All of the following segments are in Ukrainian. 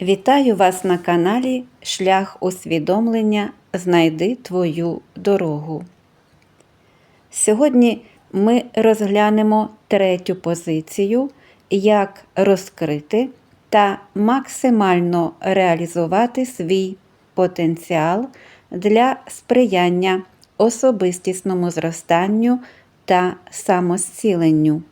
Вітаю вас на каналі Шлях усвідомлення Знайди твою дорогу. Сьогодні ми розглянемо третю позицію, як розкрити та максимально реалізувати свій потенціал для сприяння особистісному зростанню та самозціленню.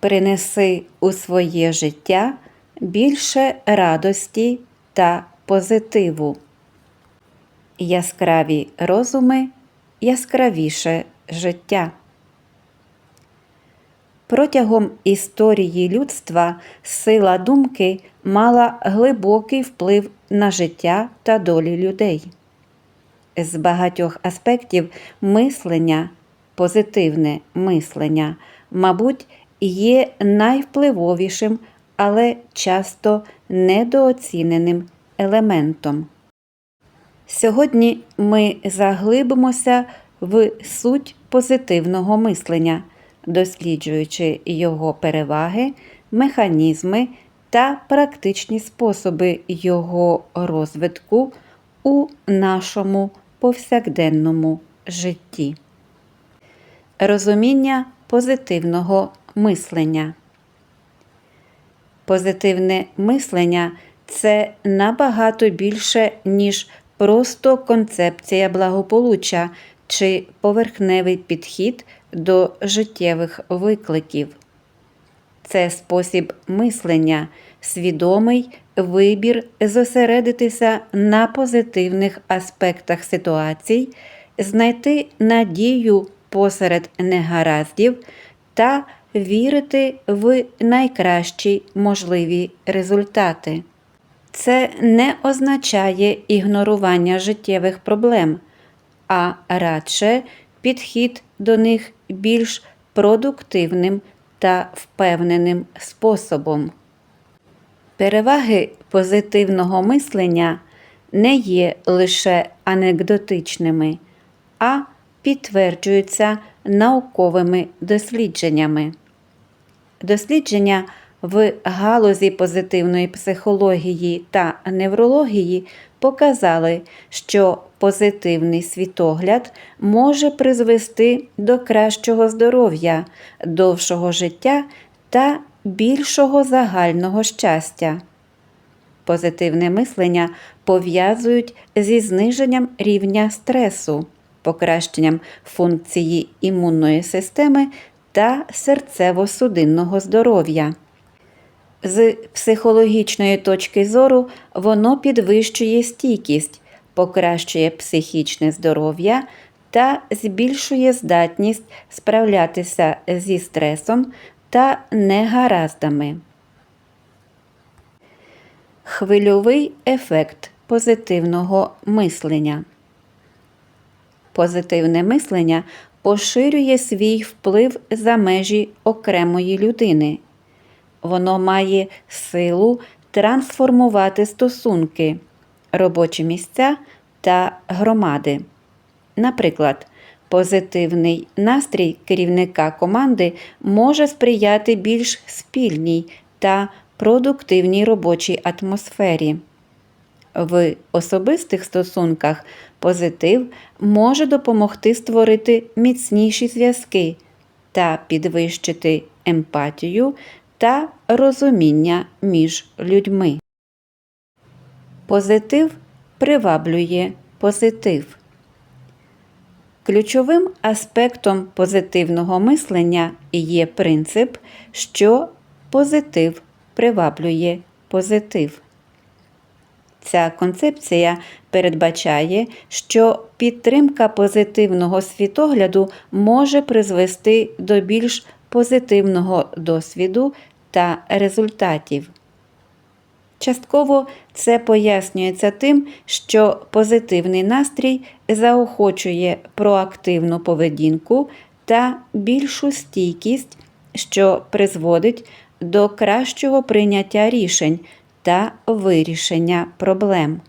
Принеси у своє життя більше радості та позитиву. Яскраві розуми, яскравіше життя. Протягом історії людства сила думки мала глибокий вплив на життя та долі людей. З багатьох аспектів мислення, позитивне мислення, мабуть, є найвпливовішим, але часто недооціненим елементом. Сьогодні ми заглибимося в суть позитивного мислення, досліджуючи його переваги, механізми та практичні способи його розвитку у нашому повсякденному житті. Розуміння позитивного мислення. Позитивне мислення це набагато більше, ніж просто концепція благополуччя чи поверхневий підхід до життєвих викликів. Це спосіб мислення, свідомий вибір зосередитися на позитивних аспектах ситуацій, знайти надію посеред негараздів та вірити в найкращі можливі результати. Це не означає ігнорування життєвих проблем, а радше підхід до них більш продуктивним та впевненим способом. Переваги позитивного мислення не є лише анекдотичними, а підтверджуються науковими дослідженнями. Дослідження в галузі позитивної психології та неврології показали, що позитивний світогляд може призвести до кращого здоров'я, довшого життя та більшого загального щастя. Позитивне мислення пов'язують зі зниженням рівня стресу, покращенням функції імунної системи та серцево-судинного здоров'я. З психологічної точки зору воно підвищує стійкість, покращує психічне здоров'я та збільшує здатність справлятися зі стресом та негараздами. Хвильовий ефект позитивного мислення. Позитивне мислення поширює свій вплив за межі окремої людини. Воно має силу трансформувати стосунки, робочі місця та громади. Наприклад, позитивний настрій керівника команди може сприяти більш спільній та продуктивній робочій атмосфері. В особистих стосунках позитив може допомогти створити міцніші зв'язки та підвищити емпатію та розуміння між людьми. Позитив приваблює позитив. Ключовим аспектом позитивного мислення є принцип, що позитив приваблює позитив. Ця концепція передбачає, що підтримка позитивного світогляду може призвести до більш позитивного досвіду та результатів. Частково це пояснюється тим, що позитивний настрій заохочує проактивну поведінку та більшу стійкість, що призводить до кращого прийняття рішень та вирішення проблем.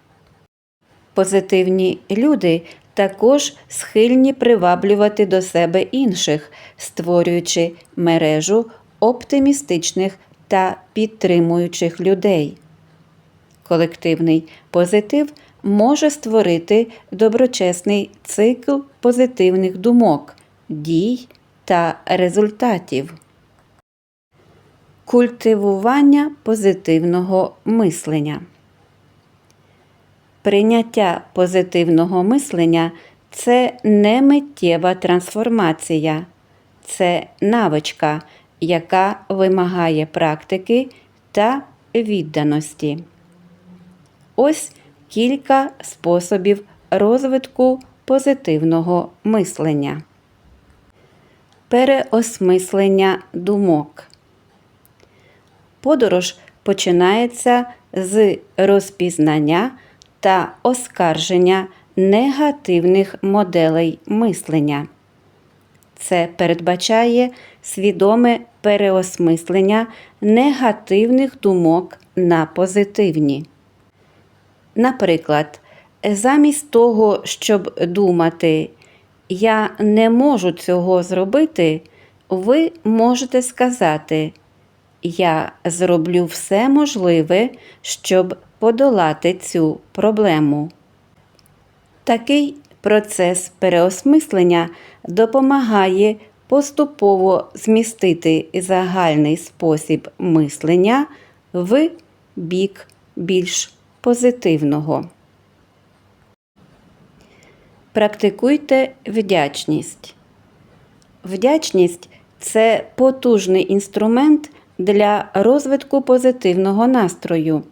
Позитивні люди також схильні приваблювати до себе інших, створюючи мережу оптимістичних та підтримуючих людей. Колективний позитив може створити доброчесний цикл позитивних думок, дій та результатів. Культивування позитивного мислення. Прийняття позитивного мислення це не миттєва трансформація, це навичка, яка вимагає практики та відданості. Ось кілька способів розвитку позитивного мислення. Переосмислення думок. Подорож починається з розпізнання та оскарження негативних моделей мислення. Це передбачає свідоме переосмислення негативних думок на позитивні. Наприклад, замість того, щоб думати, я не можу цього зробити, ви можете сказати, я зроблю все можливе, щоб подолати цю проблему. Такий процес переосмислення допомагає поступово змістити загальний спосіб мислення в бік більш позитивного. Практикуйте вдячність. Вдячність це потужний інструмент для розвитку позитивного настрою.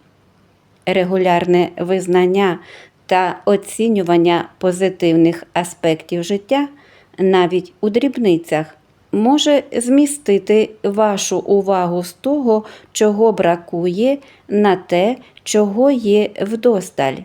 Регулярне визнання та оцінювання позитивних аспектів життя навіть у дрібницях може змістити вашу увагу з того, чого бракує, на те, чого є вдосталь.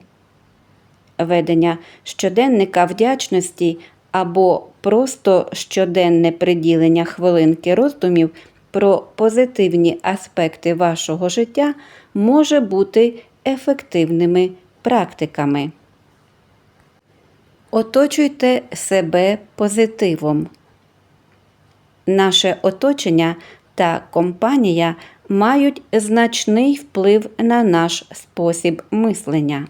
Ведення щоденника вдячності або просто щоденне приділення хвилинки роздумів про позитивні аспекти вашого життя може бути ефективними практиками. Оточуйте себе позитивом. Наше оточення та компанія мають значний вплив на наш спосіб мислення.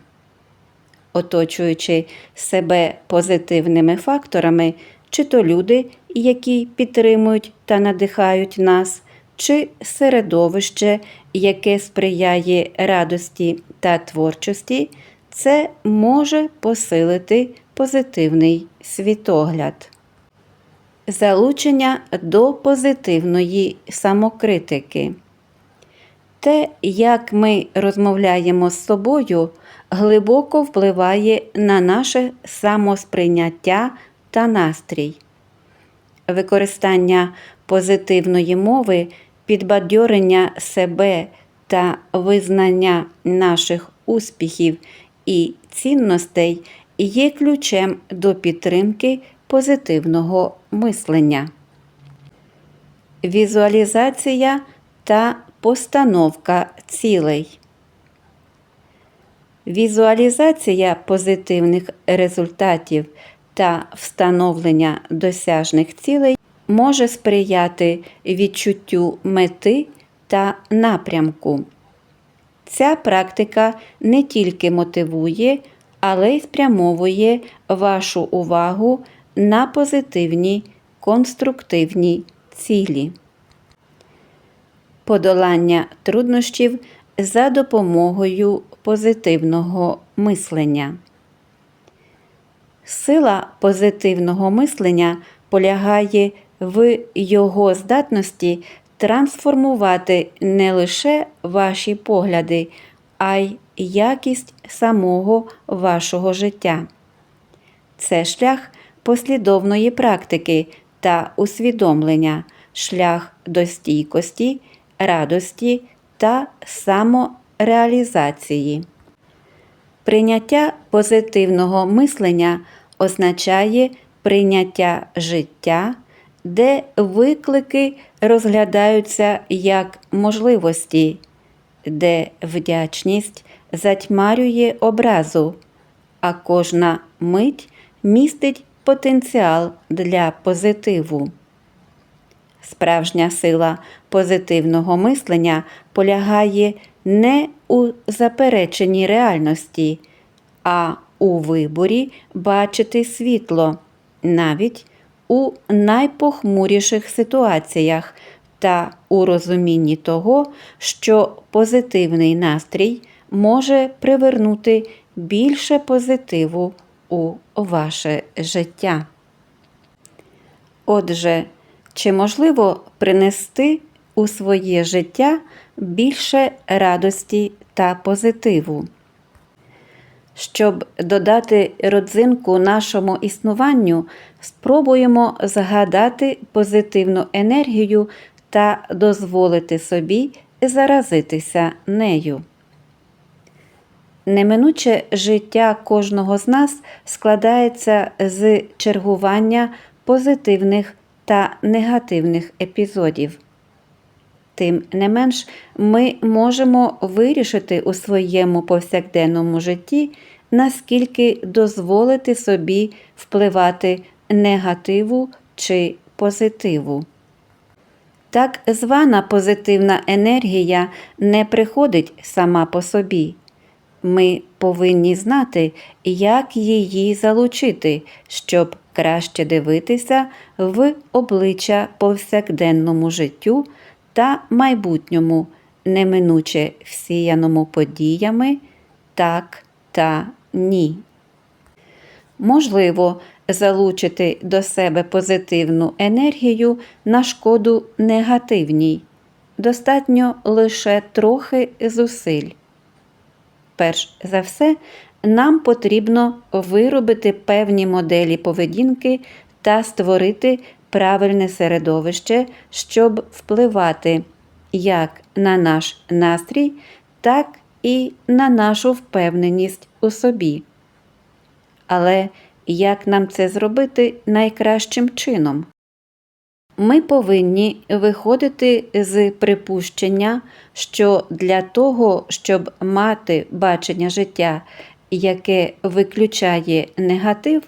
Оточуючи себе позитивними факторами, чи то люди, які підтримують та надихають нас, чи середовище, яке сприяє радості та творчості, це може посилити позитивний світогляд. Залучення до позитивної самокритики. Те, як ми розмовляємо з собою, глибоко впливає на наше самосприйняття та настрій. Використання позитивної мови, підбадьорення себе та визнання наших успіхів і цінностей є ключем до підтримки позитивного мислення. Візуалізація та постановка цілей. Візуалізація позитивних результатів та встановлення досяжних цілей може сприяти відчуттю мети та напрямку. Ця практика не тільки мотивує, але й спрямовує вашу увагу на позитивні конструктивні цілі. Подолання труднощів за допомогою позитивного мислення. Сила позитивного мислення полягає в його здатності трансформувати не лише ваші погляди, а й якість самого вашого життя. Це шлях послідовної практики та усвідомлення, шлях до стійкості, радості та самореалізації. Прийняття позитивного мислення означає прийняття життя, де виклики розглядаються як можливості, де вдячність затьмарює образу, а кожна мить містить потенціал для позитиву. Справжня сила позитивного мислення полягає не у запереченні реальності, а у виборі бачити світло, навіть у найпохмуріших ситуаціях та у розумінні того, що позитивний настрій може привернути більше позитиву у ваше життя. Отже, чи можливо принести у своє життя більше радості та позитиву? Щоб додати родзинку нашому існуванню, спробуємо згадати позитивну енергію та дозволити собі заразитися нею. Неминуче життя кожного з нас складається з чергування позитивних та негативних епізодів. Тим не менш, ми можемо вирішити у своєму повсякденному житті, наскільки дозволити собі впливати негативу чи позитиву. Так звана позитивна енергія не приходить сама по собі. Ми повинні знати, як її залучити, щоб краще дивитися в обличчя повсякденному життю та майбутньому, неминуче всіяному подіями так та ні. Можливо, залучити до себе позитивну енергію на шкоду негативній. Достатньо лише трохи зусиль. Перш за все, нам потрібно виробити певні моделі поведінки та створити правильне середовище, щоб впливати як на наш настрій, так і на нашу впевненість у собі. Але як нам це зробити найкращим чином? Ми повинні виходити з припущення, що для того, щоб мати бачення життя, яке виключає негатив,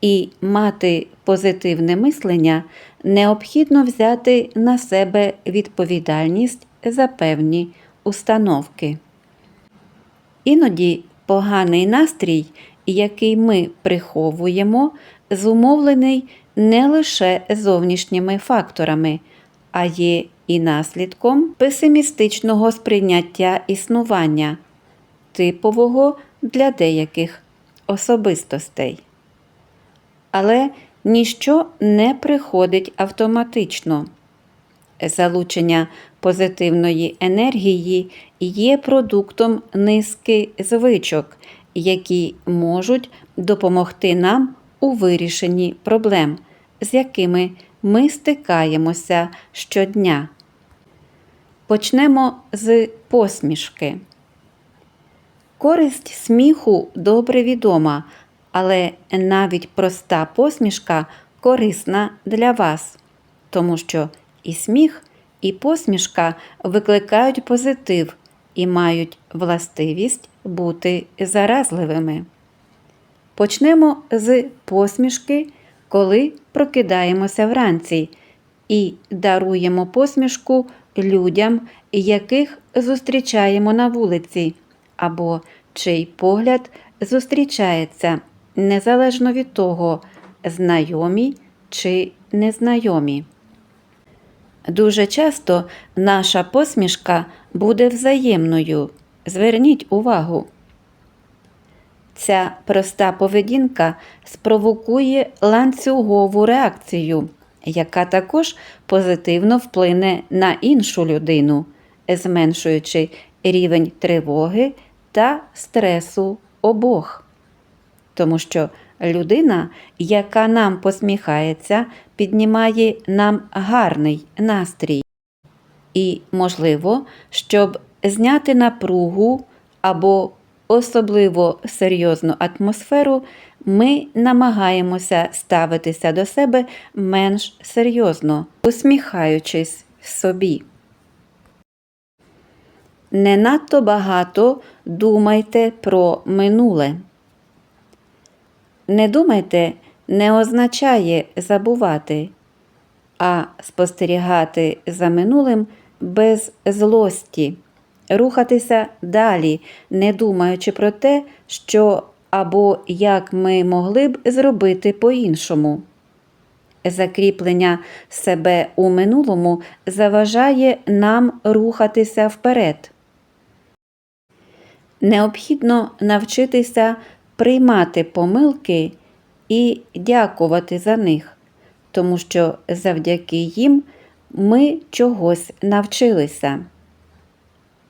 і мати позитивне мислення, необхідно взяти на себе відповідальність за певні установки. Іноді поганий настрій, який ми приховуємо, зумовлений не лише зовнішніми факторами, а є і наслідком песимістичного сприйняття існування, типового для деяких особистостей. Але ніщо не приходить автоматично. Залучення позитивної енергії є продуктом низки звичок, які можуть допомогти нам у вирішенні проблем, з якими ми стикаємося щодня. Почнемо з посмішки. Користь сміху добре відома, але навіть проста посмішка корисна для вас, тому що і сміх, і посмішка викликають позитив і мають властивість бути заразливими. Почнемо з посмішки, коли прокидаємося вранці, і даруємо посмішку людям, яких зустрічаємо на вулиці, або чий погляд зустрічається незалежно від того, знайомі чи незнайомі. Дуже часто наша посмішка буде взаємною. Зверніть увагу. Ця проста поведінка спровокує ланцюгову реакцію, яка також позитивно вплине на іншу людину, зменшуючи рівень тривоги та стресу обох. Тому що людина, яка нам посміхається, піднімає нам гарний настрій. І, можливо, щоб зняти напругу або особливо серйозну атмосферу, ми намагаємося ставитися до себе менш серйозно, усміхаючись собі. Не надто багато думайте про минуле. Не думайте не означає забувати, а спостерігати за минулим без злості, рухатися далі, не думаючи про те, що або як ми могли б зробити по-іншому. Закріплення себе у минулому заважає нам рухатися вперед. Необхідно навчитися приймати помилки і дякувати за них, тому що завдяки їм ми чогось навчилися.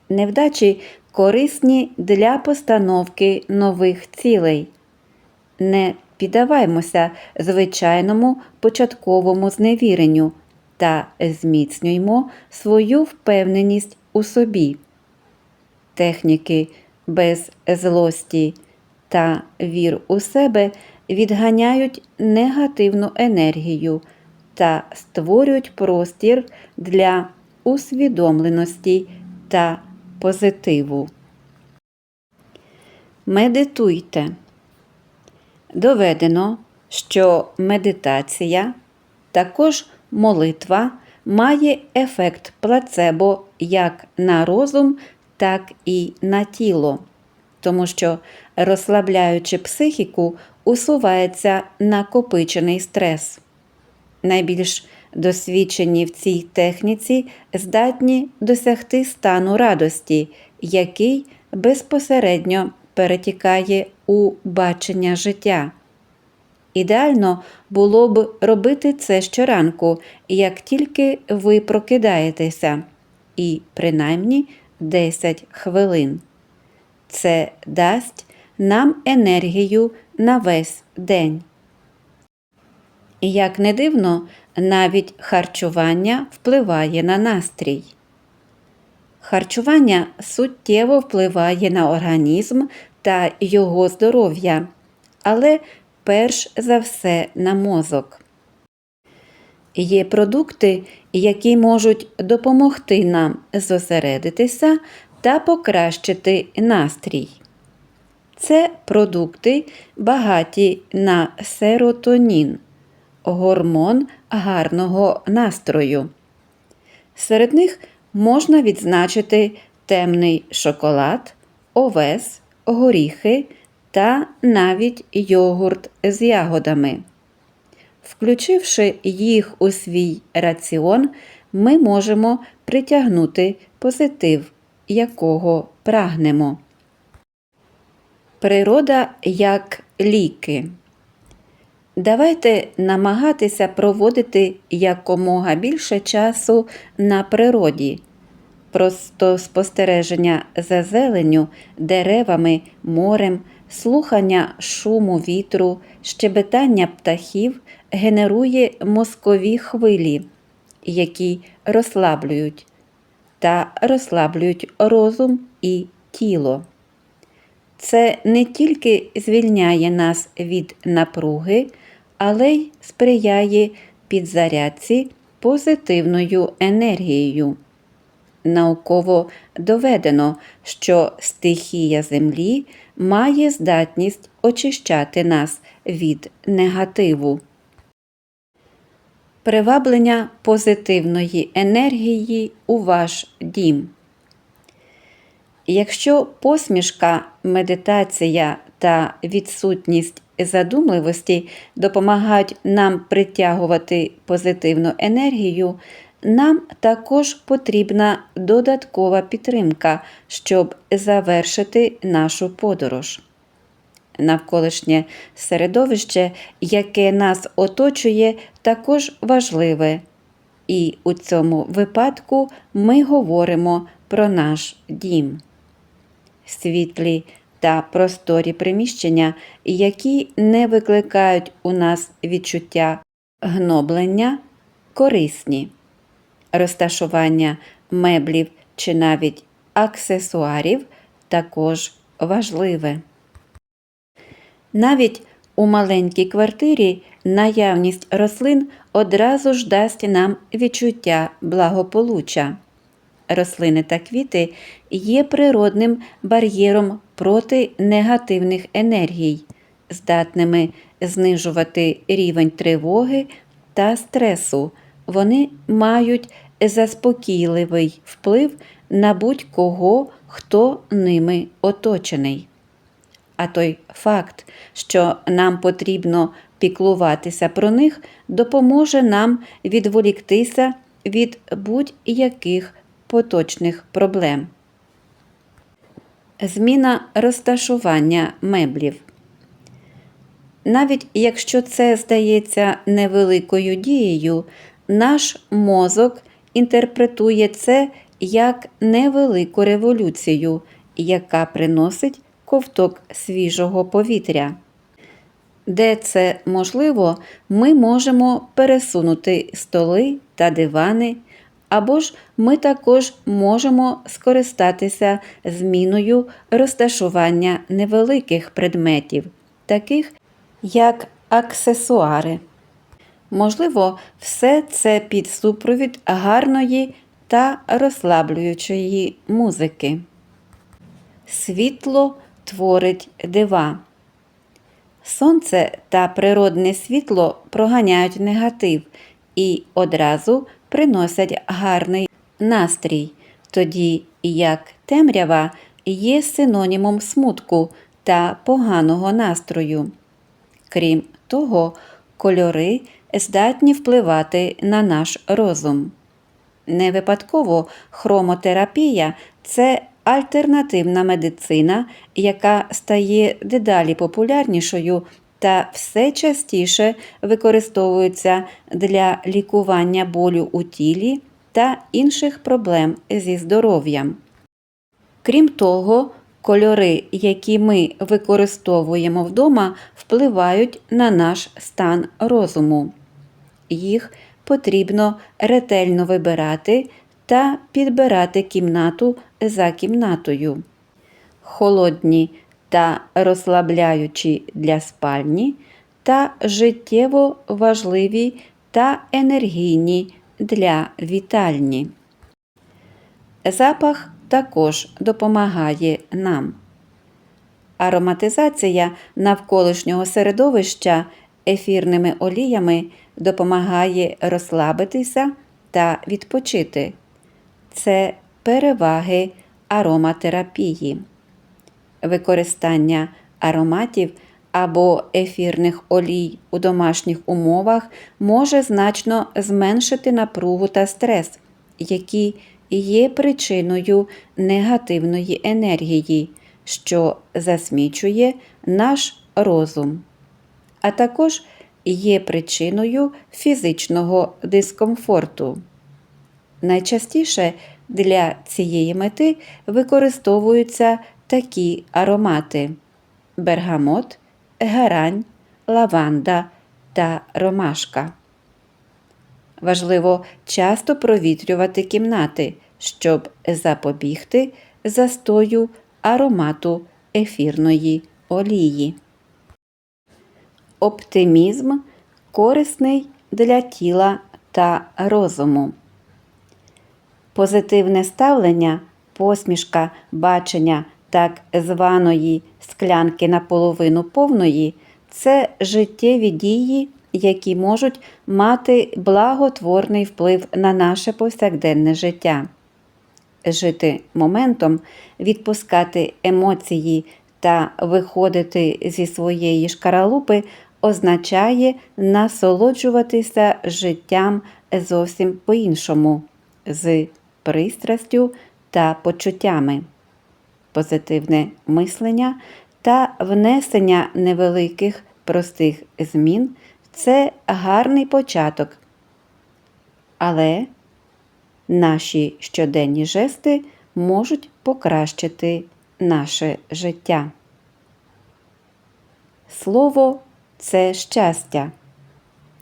Невдачі корисні для постановки нових цілей. Не піддаваймося звичайному початковому зневіренню та зміцнюймо свою впевненість у собі. Техніки без злості та вір у себе відганяють негативну енергію та створюють простір для усвідомленості та позитиву. Медитуйте. Доведено, що медитація, також молитва, має ефект плацебо як на розум, так і на тіло, тому що, розслабляючи психіку, усувається накопичений стрес. Найбільш досвідчені в цій техніці здатні досягти стану радості, який безпосередньо перетікає у бачення життя. Ідеально було б робити це щоранку, як тільки ви прокидаєтеся, і принаймні 10 хвилин. Це дасть нам енергію на весь день. І як не дивно, навіть харчування впливає на настрій. Харчування суттєво впливає на організм та його здоров'я, але перш за все на мозок. Є продукти, які можуть допомогти нам зосередитися та покращити настрій. Це продукти багаті на серотонін, гормон гарного настрою. Серед них можна відзначити темний шоколад, овес, горіхи та навіть йогурт з ягодами. Включивши їх у свій раціон, ми можемо притягнути позитив, якого прагнемо. Природа як ліки. Давайте намагатися проводити якомога більше часу на природі. Просто спостереження за зеленню, деревами, морем, слухання шуму вітру, щебетання птахів генерує мозкові хвилі, які розслаблюють та розслаблюють розум і тіло. Це не тільки звільняє нас від напруги, але й сприяє підзарядці позитивною енергією. Науково доведено, що стихія Землі має здатність очищати нас від негативу. Приваблення позитивної енергії у ваш дім. Якщо посмішка, медитація та відсутність задумливості допомагають нам притягувати позитивну енергію, нам також потрібна додаткова підтримка, щоб завершити нашу подорож. Навколишнє середовище, яке нас оточує, також важливе, і у цьому випадку ми говоримо про наш дім. Світлі та просторі приміщення, які не викликають у нас відчуття гноблення, корисні розташування меблів чи навіть аксесуарів також важливе. Навіть у маленькій квартирі наявність рослин одразу ж дасть нам відчуття благополуччя. Рослини та квіти є природним бар'єром проти негативних енергій, здатними знижувати рівень тривоги та стресу. Вони мають заспокійливий вплив на будь-кого, хто ними оточений. А той факт, що нам потрібно піклуватися про них, допоможе нам відволіктися від будь-яких поточних проблем. Зміна розташування меблів. Навіть якщо це здається невеликою дією, наш мозок інтерпретує це як невелику революцію, яка приносить ковток свіжого повітря. Де це можливо, ми можемо пересунути столи та дивани, або ж ми також можемо скористатися зміною розташування невеликих предметів, таких як аксесуари. Можливо, все це під супровід гарної та розслаблюючої музики. Світло творить дива. Сонце та природне світло проганяють негатив і одразу приносять гарний настрій, тоді як темрява є синонімом смутку та поганого настрою. Крім того, кольори здатні впливати на наш розум. Не випадково хромотерапія це альтернативна медицина, яка стає дедалі популярнішою та все частіше використовується для лікування болю у тілі та інших проблем зі здоров'ям. Крім того, кольори, які ми використовуємо вдома, впливають на наш стан розуму. Їх потрібно ретельно вибирати та підбирати кімнату за кімнатою. Холодні та розслабляючі для спальні та життєво важливі та енергійні для вітальні. Запах також допомагає нам. Ароматизація навколишнього середовища ефірними оліями допомагає розслабитися та відпочити. Це переваги ароматерапії. Використання ароматів або ефірних олій у домашніх умовах може значно зменшити напругу та стрес, які є причиною негативної енергії, що засмічує наш розум, а також є причиною фізичного дискомфорту. Найчастіше для цієї мети використовуються такі аромати: бергамот, герань, лаванда та ромашка. Важливо часто провітрювати кімнати, щоб запобігти застою аромату ефірної олії. Оптимізм корисний для тіла та розуму. Позитивне ставлення, посмішка, бачення так званої склянки наполовину повної це життєві дії, які можуть мати благотворний вплив на наше повсякденне життя. Жити моментом, відпускати емоції та виходити зі своєї шкаралупи означає насолоджуватися життям зовсім по-іншому, з пристрастю та почуттями. Позитивне мислення та внесення невеликих простих змін це гарний початок. Але наші щоденні жести можуть покращити наше життя. Слово це щастя.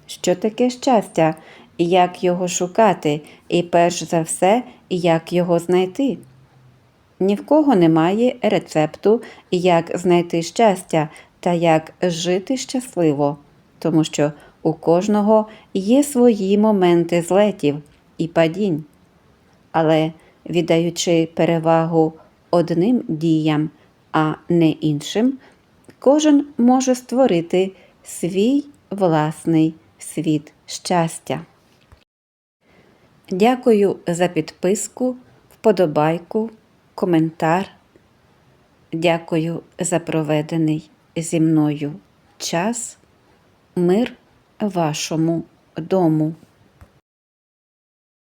Що таке щастя? Як його шукати, і перш за все, як його знайти? Ні в кого немає рецепту, як знайти щастя та як жити щасливо, тому що у кожного є свої моменти злетів і падінь. Але віддаючи перевагу одним діям, а не іншим, кожен може створити свій власний світ щастя. Дякую за підписку вподобайку, коментар. Дякую за проведений зі мною час. Мир вашому дому.